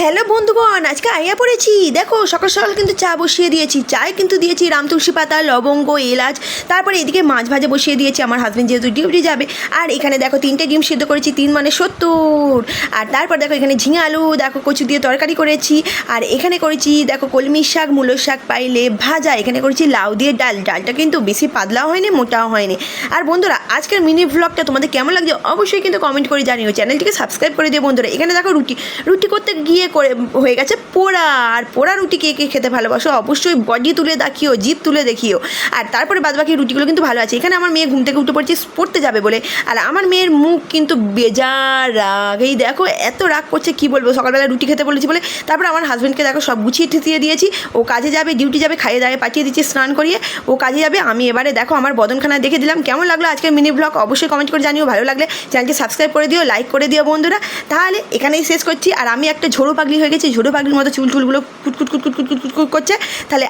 Hello বন্ধুগণ, আজকে আইয়া পড়েছি। দেখো, সকাল সকাল কিন্তু চা বসিয়ে দিয়েছি। চায় কিন্তু দিয়েছি রাম তুলসী পাতা, লবঙ্গ, এলাচ। তারপরে এদিকে মাছ ভাজা বসিয়ে দিয়েছি, আমার হাজব্যান্ড যেহেতু ডিউটি যাবে। আর এখানে দেখো, তিনটে ডিম সিদ্ধ করেছি, তিন মানে সত্তর। আর তারপর দেখো, এখানে ঝিঙে আলু, দেখো, কচু দিয়ে তরকারি করেছি। আর এখানে করেছি, দেখো, কলমি শাক, মূলো শাক, পাইলে ভাজা। এখানে করেছি লাউ দিয়ে ডাল। ডালটা কিন্তু বেশি পাতলাও হয়নি, মোটাও হয়নি। আর বন্ধুরা, আজকের মিনি ভ্লগটা তোমাদের কেমন লাগছে অবশ্যই কিন্তু কমেন্ট করে জানিও। চ্যানেলটিকে সাবস্ক্রাইব করে দিও বন্ধুরা। এখানে দেখো রুটি। রুটি করতে গিয়ে করে হয়ে গেছে পোড়া। আর পোড়া রুটি কে কে খেতে ভালোবাসো? অবশ্যই বডি তুলে দেখিও জিপ তুলে দেখিও। আর তারপরে বাদবাকি রুটিগুলো কিন্তু ভালো আছে। এখানে আমার মেয়ে ঘুম থেকে উঠে পড়ছে পড়তে যাবে বলে। আর আমার মেয়ের মুখ কিন্তু বেজার রাগ। এই দেখো, এত রাগ করছে, কি বলব? সকালবেলা রুটি খেতে বলেছি বলে। তারপর আমার হাজব্যান্ডকে দেখো, সব গুছিয়ে ঠেসিয়ে দিয়েছি। ও কাজে যাবে ডিউটি যাবে, খাইয়ে দাঁড়িয়ে পাঠিয়ে দিচ্ছি, স্নান করিয়ে। ও কাজে যাবে, আমি এবারে দেখো, আমার বদনখানা দেখে দিলাম। কেমন লাগল আজকের মিনি ব্লগ অবশ্যই কমেন্ট করে জানিও। ভালো লাগলে চ্যানেলকে সাবস্ক্রাইব করে দিও লাইক করে দিও বন্ধুরা। তাহলে এখানেই শেষ করছি। আর আমি একটা ঝোড়ো পাগলি হয়ে গেছে ঝোড়ো পাগলির মতো চুল টুলগুলো কুটকুট কুটকুট কুটকুট কুটকুট করছে তাহলে